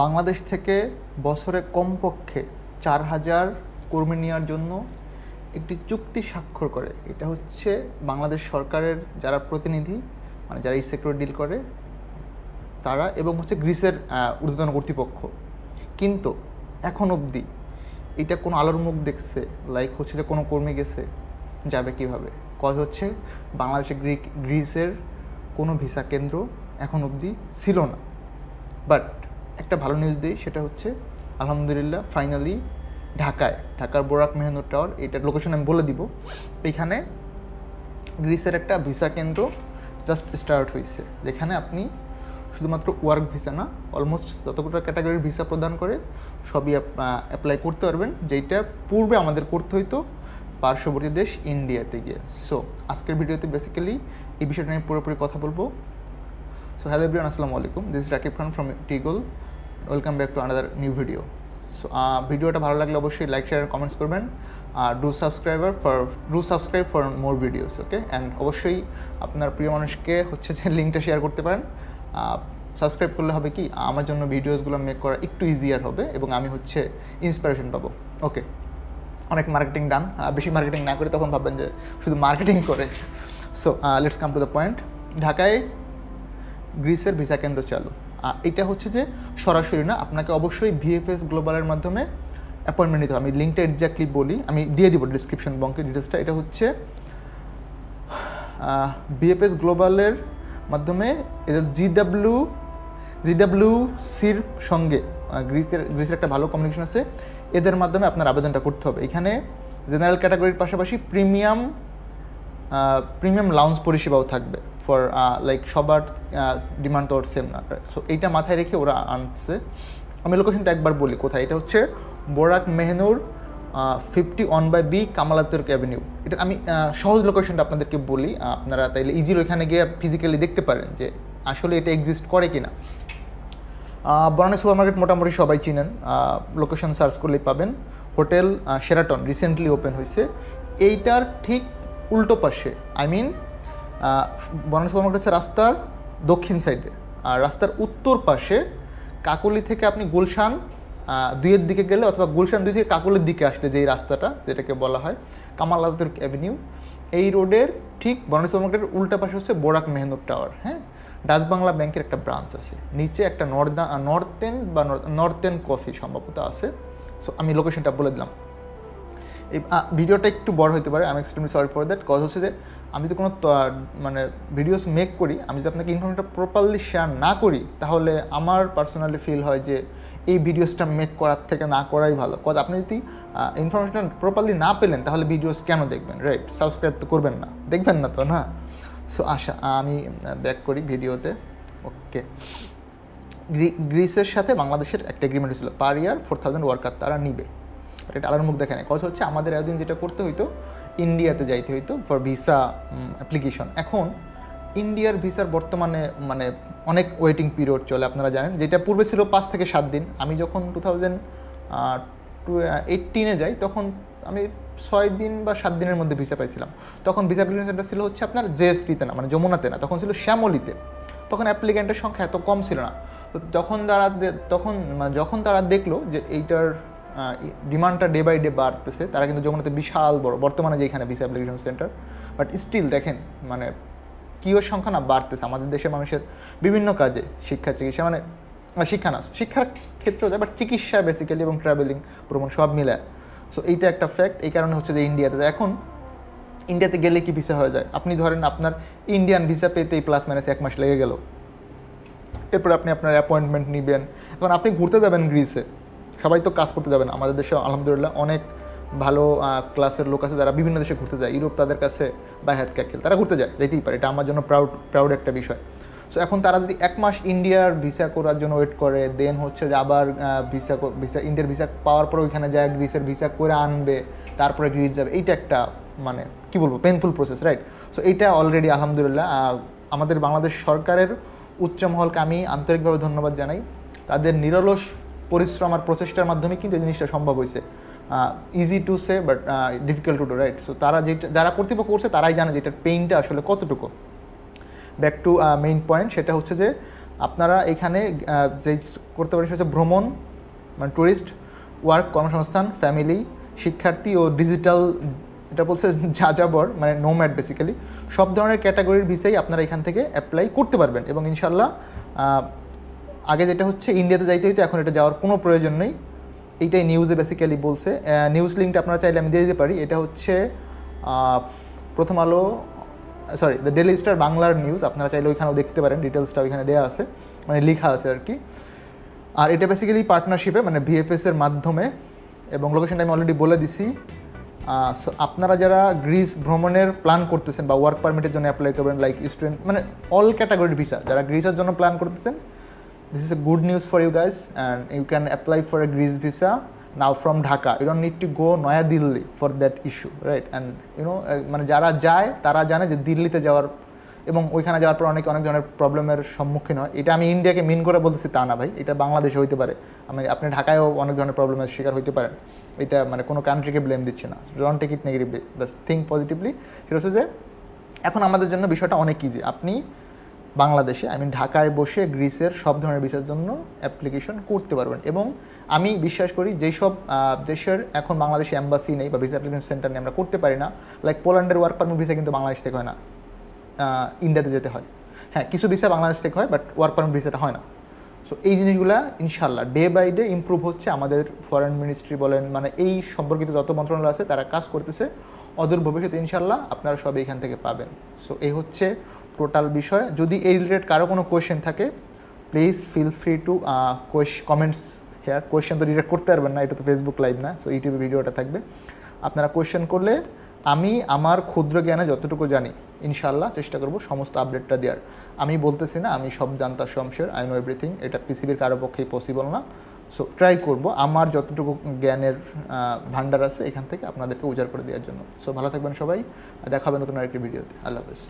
বাংলাদেশ থেকে বছরে কমপক্ষে চার হাজার কর্মী নেওয়ার জন্য একটি চুক্তি স্বাক্ষর করে। এটা হচ্ছে বাংলাদেশ সরকারের যারা প্রতিনিধি মানে যারা এই সেক্টরে ডিল করে তারা এবং হচ্ছে গ্রিসের আহ, ঊর্ধ্বতন কর্তৃপক্ষ। কিন্তু এখন অবধি এটা কোনো আলোর মুখ দেখছে লাইক হচ্ছে যে কোনো কর্মী গেছে যাবে কীভাবে? কজ হচ্ছে বাংলাদেশে গ্রিক গ্রিসের কোনো ভিসা কেন্দ্র এখন অবধি ছিল না। বাট একটা ভালো নিউজ দিই, সেটা হচ্ছে আলহামদুলিল্লাহ ফাইনালি ঢাকায়, ঢাকার বোরাক মেহনুর টাওয়ার এটার লোকেশন আমি বলে দিব। এখানে গ্রিসের একটা ভিসা কেন্দ্র জাস্ট স্টার্ট হয়েছে যেখানে আপনি শুধুমাত্র ওয়ার্ক ভিসা না অলমোস্ট যতগুলো ক্যাটাগরির ভিসা প্রদান করে, সবই অ্যাপ্লাই করতে পারবেন, যেইটা পূর্বে আমাদের করতে হইতো পার্শ্ববর্তী দেশ ইন্ডিয়াতে গিয়ে। সো আজকের ভিডিওতে বেসিক্যালি এই বিষয়টা নিয়ে পুরোপুরি কথা বলব। সো হ্যালো এভরিওয়ান আসসালামু আলাইকুম। This Rakib Khan from টিগল welcome back to another new video so ভিডিওটা ভালো লাগলে অবশ্যই লাইক শেয়ার কমেন্টস করবেন। আর do subscriber for do subscribe for more videos okay and অবশ্যই আপনার প্রিয় মানুষকে হচ্ছে যে লিঙ্কটা শেয়ার করতে পারেন। সাবস্ক্রাইব করলে হবে কি, আমার জন্য ভিডিওসগুলো মেক করা একটু ইজিয়ার হবে এবং আমি হচ্ছে ইন্সপিরেশন পাবো ওকে অনেক মার্কেটিং ডান বেশি মার্কেটিং না করে তখন ভাববেন যে শুধু মার্কেটিং করে। So let's come to the point ঢাকায় গ্রিসের ভিসা কেন্দ্র চালু। এটা হচ্ছে যে সরাসরি না, আপনাকে অবশ্যই ভিএফএস গ্লোবালের মাধ্যমে অ্যাপয়েন্টমেন্ট নিতে হবে। আমি লিঙ্কটা এক্স্যাক্টলি বলি, আমি দিয়ে দিব ডিসক্রিপশন বঙ্কের ডিটেলসটা এটা হচ্ছে বিএফএস গ্লোবালের মাধ্যমে এদের জিডাব্লিউ জিডাব্লিউ সির সঙ্গে গ্রিসের গ্রিসের একটা ভালো কমিউনিকেশন আছে। এদের মাধ্যমে আপনার আবেদনটা করতে হবে। এখানে জেনারেল ক্যাটাগরির পাশাপাশি প্রিমিয়াম প্রিমিয়াম লাউঞ্জ পরিষেবাও থাকবে। ফর লাইক সবার ডিমান্ড তো সেম না। সো এইটা মাথায় রেখে ওরা আনছে। আমি লোকেশনটা একবার বলি কোথায়। এটা হচ্ছে Borak Mehnur fifty one by B Kemal Ataturk avenue এটা আমি সহজ লোকেশনটা আপনাদেরকে বলি। আপনারা তাইলে ইজিলি ওইখানে গিয়ে ফিজিক্যালি দেখতে পারেন যে আসলে এটা এক্সিস্ট করে কি না বনানী সুপার মার্কেট মোটামুটি সবাই চিনেন। লোকেশন সার্চ করলেই পাবেন। হোটেল শেরাটন রিসেন্টলি ওপেন হয়েছে এইটার ঠিক উল্টো পাশে। I mean Banani super market হচ্ছে রাস্তার দক্ষিণ সাইডে। আর রাস্তার উত্তর পাশে কাকলি থেকে আপনি গুলশান দুইয়ের দিকে গেলে অথবা গুলশান দুই থেকে কাকলের দিকে আসলে যেই রাস্তাটা, যেটাকে বলা হয় কামাল আতাতুর্ক অ্যাভিনিউ এই রোডের ঠিক বনানী সুপার মার্কেটের উল্টা পাশে হচ্ছে বোরাক মেহনুর টাওয়ার হ্যাঁ? ডাচ বাংলা ব্যাংকের একটা ব্রাঞ্চ আছে। নিচে একটা নর্দা নর্থেন বা নর্থেন কফি সম্ভবত আছে। সো আমি লোকেশনটা বলে দিলাম। এই ভিডিওটা একটু বড় হতে পারে আমি extremely sorry for that cause হচ্ছে যে আমি তো কোনো মানে ভিডিওস মেক করি, আমি যদি আপনাকে ইনফরমেশনটা প্রপারলি শেয়ার না করি, তাহলে আমার পার্সোনালি ফিল হয় যে এই ভিডিওসটা মেক করার থেকে না করাই ভালো। কজ আপনি যদি ইনফরমেশনটা প্রপারলি না পেলেন, তাহলে ভিডিওস কেন দেখবেন রাইট সাবস্ক্রাইব তো করবেন না। দেখবেন না তো, না? সো আশা, আমি ব্যাক করি ভিডিওতে ওকে গ্রিসের সাথে বাংলাদেশের একটা এগ্রিমেন্ট ছিল per year four thousand worker তারা নিবে। এটা আলার মুখ দেখে নেয়। কথা হচ্ছে আমাদের এতদিন যেটা করতে হইতো ইন্ডিয়াতে যাইতে হইতো ফর ভিসা অ্যাপ্লিকেশন এখন ইন্ডিয়ার ভিসার বর্তমানে মানে অনেক ওয়েটিং পিরিয়ড চলে, আপনারা জানেন। যেটা পূর্বে ছিল পাঁচ থেকে সাত দিন। আমি যখন টু থাউজেন্ড টু এইটিনে যাই, তখন আমি ছয় দিন বা সাত দিনের মধ্যে ভিসা পাইছিলাম। তখন ভিসা অ্যাপ্লিকেশনটা ছিল হচ্ছে আপনার জেএফপিতে না মানে যমুনাতে না, তখন ছিল শ্যামলিতে। তখন অ্যাপ্লিক্যান্টের সংখ্যা এত কম ছিল না। তো তখন তারা তখন মানে যখন তারা দেখল যে এইটার ডিমান্ডটা ডে বাই ডে বাড়তেছে। তারা কিন্তু যমুনাতে বিশাল বড়, বর্তমানে যে এখানে visa application centre but still দেখেন মানে কিওর সংখ্যা না বাড়তেছে। আমাদের দেশের মানুষের বিভিন্ন কাজে, শিক্ষা, চিকিৎসা মানে শিক্ষা না, শিক্ষার ক্ষেত্রেও যায় বাট চিকিৎসা বেসিক্যালি এবং ট্রাভেলিং ভ্রমণ সব মিলে সো এইটা একটা ফ্যাক্ট এই কারণে হচ্ছে যে ইন্ডিয়াতে এখন ইন্ডিয়াতে গেলে কি ভিসা হয়ে যায়? আপনি ধরেন আপনার ইন্ডিয়ান ভিসা পেতেই প্লাস মাইনাস এক মাস লেগে গেল। এরপর আপনি আপনার অ্যাপয়েন্টমেন্ট নেবেন। এখন আপনি ঘুরতে যাবেন গ্রিসে সবাই তো কাজ করতে যাবে না। আমাদের দেশে আলহামদুলিল্লাহ অনেক ভালো ক্লাসের লোক আছে যারা বিভিন্ন দেশে ঘুরতে যায়। ইউরোপ তাদের কাছে বা হ্যাথ ক্যাকেল তারা ঘুরতে যায়, যেতেই পারে। এটা আমার জন্য প্রাউড প্রাউড একটা বিষয়। সো এখন তারা যদি এক মাস ইন্ডিয়ার ভিসা করার জন্য ওয়েট করে দেন হচ্ছে যে আবার ভিসা ভিসা ইন্ডিয়ার ভিসা পাওয়ার পরে ওইখানে যায় গ্রিসের ভিসা করে আনবে, তারপরে গ্রিস যাবে। এইটা একটা মানে কি বলব? পেনফুল প্রসেস রাইট সো এইটা অলরেডি আলহামদুলিল্লাহ আমাদের বাংলাদেশ সরকারের উচ্চ মহলকে আমি আন্তরিকভাবে ধন্যবাদ জানাই। তাদের নিরলস পরিশ্রম আর প্রচেষ্টার মাধ্যমে কিন্তু এই জিনিসটা সম্ভব হয়েছে। Easy to say but difficult to do right so তারা যেটা, যারা কর্তৃপক্ষ করছে, তারাই জানে যে এটার পেইনটা আসলে কতটুকু। ব্যাক টু মেইন পয়েন্ট সেটা হচ্ছে যে আপনারা এখানে যে করতে পারেন সেটা হচ্ছে ভ্রমণ মানে ট্যুরিস্ট ওয়ার্ক কর্মসংস্থান ফ্যামিলি শিক্ষার্থী ও ডিজিটাল এটা বলছে যাযাবর মানে নোম্যাড বেসিক্যালি সব ধরনের ক্যাটাগরির ভিসাই আপনারা এখান থেকে অ্যাপ্লাই করতে পারবেন এবং ইনশাল্লাহ আগে যেটা হচ্ছে, ইন্ডিয়াতে যাইতে হইতো, এখন এটা যাওয়ার কোনো প্রয়োজন নেই। এইটাই নিউজে বেসিক্যালি বলছে। নিউজ লিঙ্কটা আপনারা চাইলে আমি দিয়ে দিতে পারি। এটা হচ্ছে Prothom Alo sorry the Daily Star বাংলার নিউজ আপনারা চাইলে ওইখানেও দেখতে পারেন। ডিটেলসটা ওইখানে দেওয়া আছে। মানে লেখা আছে আর কি। আর এটা বেসিক্যালি পার্টনারশিপে মানে ভিএফএস এর মাধ্যমে। এবং লোকেশনটা আমি অলরেডি বলে দিছি। so, আপনারা যারা গ্রিস ভ্রমণের প্ল্যান করতেছেন বা ওয়ার্ক পারমিটের জন্য অ্যাপ্লাই করবেন লাইক স্টুডেন্ট মানে অল ক্যাটাগরির ভিসা যারা গ্রিসের জন্য প্ল্যান করতেছেন this is a good news for you guys and you can apply for a Greece visa now from Dhaka. You don't need to go Noya Delhi for that issue right? And you know uh, মানে যারা যায় তারা জানে যে দিল্লিতে যাওয়ার এবং ওইখানে যাওয়ার পর অনেক অনেক ধরনের প্রবলেমের সম্মুখীন হয়। এটা আমি ইন্ডিয়াকে মিন করে বলতেছি তা না ভাই। এটা বাংলাদেশে হইতে পারে। আমি আপনি ঢাকায়ও অনেক ধরনের প্রবলেমের শিকার হইতে পারেন। এটা মানে কোনো কান্ট্রিকে ব্লেম দিচ্ছে না। ডোন্ট টেক ইট নেগেটিভলি বাস থিঙ্ক পজিটিভলি সেটা হচ্ছে যে এখন আমাদের জন্য বিষয়টা অনেক ইজি আপনি বাংলাদেশে, আমি ঢাকায় বসে গ্রিসের সব ধরনের ভিসার জন্য অ্যাপ্লিকেশন করতে পারবেন। এবং আমি বিশ্বাস করি যেই সব দেশের এখন বাংলাদেশে অ্যাম্বাসি নেই বা ভিসা অ্যাপ্লিকেশন সেন্টার নেই, আমরা করতে পারি না। লাইক পোল্যান্ডের ওয়ার্ক পারমিট ভিসা কিন্তু বাংলাদেশ থেকে হয় না। ইন্ডিয়াতে যেতে হয়। হ্যাঁ কিছু ভিসা বাংলাদেশ থেকে হয় বাট ওয়ার্ক পারমিট ভিসাটা হয় না। সো এই জিনিসগুলো ইনশাল্লাহ ডে বাই ডে ইমপ্রুভ হচ্ছে আমাদের ফরেন মিনিস্ট্রি বলেন মানে এই সম্পর্কিত যত মন্ত্রণালয় আছে, তারা কাজ করতেছে। অদূর ভবিষ্যতে ইনশাল্লাহ আপনারা সব এখান থেকে পাবেন। সো এই হচ্ছে টোটাল বিষয়। যদি এই রিলেটেড কারও কোনো কোয়েশ্চেন থাকে please feel free to Quaish comments here question to relate করতে পারবেন না, এটা তো ফেসবুক লাইভ না সো ইউটিউবে ভিডিওটা থাকবে। আপনারা কোয়েশ্চেন করলে আমি আমার ক্ষুদ্র জ্ঞানে যতটুকু জানি ইনশাল্লাহ চেষ্টা করব সমস্ত আপডেটটা দেওয়ার। আমি বলতেছি না, আমি সব জানতাম শমশের আই নো এভরিথিং এটা পৃথিবীর কারও পক্ষেই পসিবল না। সো ট্রাই করব, আমার যতটুকু জ্ঞানের ভান্ডার আছে এখান থেকে আপনাদেরকে উজাড় করে দেওয়ার জন্য। সো ভালো থাকবেন সবাই, আর দেখা হবে নতুন আরেকটি ভিডিওতে আল্লাহ হাফেজ।